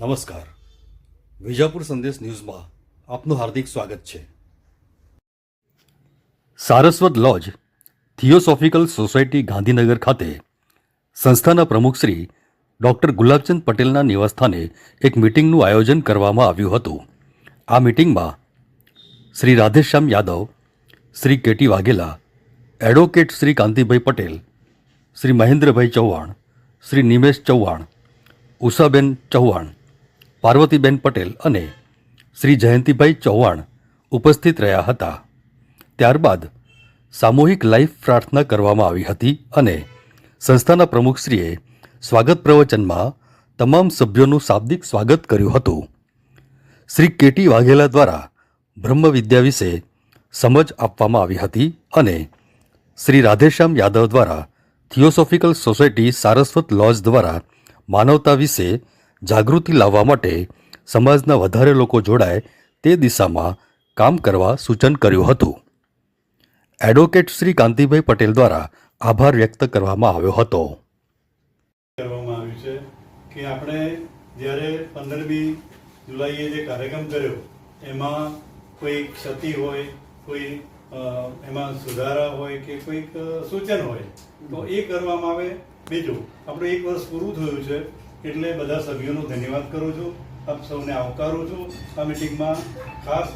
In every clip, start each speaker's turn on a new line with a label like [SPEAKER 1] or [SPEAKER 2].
[SPEAKER 1] નમસ્કાર. વિજાપુર સંદેશ ન્યૂઝમાં આપનું હાર્દિક સ્વાગત છે. Saraswat lodge, theosophical society Gandhinagar ખાતે સંસ્થાના પ્રમુખ શ્રી ડૉક્ટર ગુલાબચંદ પટેલના નિવાસસ્થાને એક મિટિંગનું આયોજન કરવામાં આવ્યું હતું. આ મિટિંગમાં શ્રી રાધેશ્યામ યાદવ, શ્રી કેટી વાઘેલા, એડવોકેટ શ્રી કાંતિભાઈ પટેલ, શ્રી મહેન્દ્રભાઈ ચૌહાણ, શ્રી નિમેશ ચૌહાણ, ઉષાબેન ચૌહાણ પાર્વતીબેન પટેલ અને શ્રી જયંતિભાઈ ચૌહાણ ઉપસ્થિત રહ્યા હતા. ત્યારબાદ સામૂહિક લાઈફ પ્રાર્થના કરવામાં આવી હતી અને સંસ્થાના પ્રમુખશ્રીએ સ્વાગત પ્રવચનમાં તમામ સભ્યોનું શાબ્દિક સ્વાગત કર્યું હતું. શ્રી કેટી વાઘેલા દ્વારા બ્રહ્મ વિદ્યા વિશે સમજ આપવામાં આવી હતી અને શ્રી રાધેશ્યામ યાદવ દ્વારા થિયોસોફિકલ સોસાયટી સારસ્વત લોજ દ્વારા માનવતા વિશે જાગૃતિ લાવવા માટે સમાજના વધારે લોકો જોડાય તે દિશામાં કામ કરવા સૂચન કર્યું હતું. એડવોકેટ શ્રી કાંતિભાઈ પટેલ દ્વારા આભાર વ્યક્ત કરવામાં આવ્યો હતો.
[SPEAKER 2] કરવામાં આવ્યું છે કે આપણે જ્યારે પંદરમી જુલાઈએ જે કાર્યક્રમ કર્યો, એમાં કોઈ ક્ષતિ હોય, કોઈ એમાં સુધારા હોય કે કોઈક સૂચન હોય, તો એ કરવામાં આવે. બીજું, આપણું એક વર્ષ પૂરું થયું છે એટલે બધા સભ્યોનો ધન્યવાદ કરું છું. આપ સૌને આવકારું છું. આ મિટિંગમાં ખાસ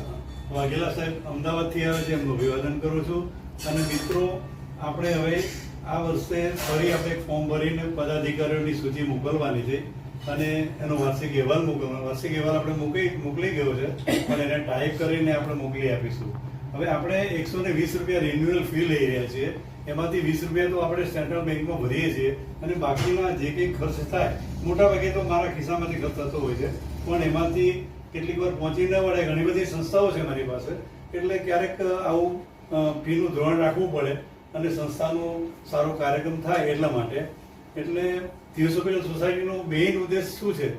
[SPEAKER 2] વાઘેલા સાહેબ અમદાવાદથી આવે છે, એમનું અભિવાદન કરું છું. અને મિત્રો, આપણે હવે આ વર્ષે ફરી આપણે ફોર્મ ભરીને પદાધિકારીઓની સૂચિ મોકલવાની છે. અને એનો વાર્ષિક અહેવાલ મોકલવાનો વાર્ષિક અહેવાલ આપણે મોકલી મોકલી ગયો છે. અને એને ટાઈપ કરીને આપણે મોકલી આપીશું. હવે આપણે એકસો ને વીસ રૂપિયા રિન્યુઅલ ફી લઈ રહ્યા છીએ. એમાંથી વીસ રૂપિયા તો આપણે સેન્ટ્રલ બેંકમાં ભરીએ છીએ અને બાકીના જે કંઈ ખર્ચ થાય, મોટા ભાગે તો મારા ખિસ્સામાંથી ખર્ચ થતો હોય છે. પણ એમાંથી કેટલીક વાર પહોંચી ન વળે, ઘણી બધી સંસ્થાઓ છે મારી પાસે, એટલે ક્યારેક આવું ફીનું ધોરણ રાખવું પડે અને સંસ્થાનો સારો કાર્યક્રમ થાય એટલા માટે. એટલે થિયોસોફિકલ સોસાયટીનો મેઇન ઉદ્દેશ શું છે?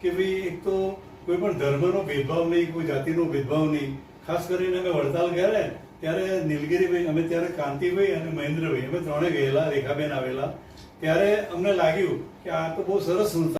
[SPEAKER 2] કે ભાઈ, એક તો કોઈ પણ ધર્મનો ભેદભાવ નહીં, કોઈ જાતિનો ભેદભાવ નહીં ખાસ કરીને અમે વડતાલ ગયા ત્યારે નીલગીરીભાઈ, અમે ત્યારે કાંતિભાઈ અને મહેન્દ્રભાઈ, અમે ત્રણે ગયેલા, રેખાબેન આવેલા. ત્યારે અમને લાગ્યું કે આ તો બહુ સરસ સંસ્થા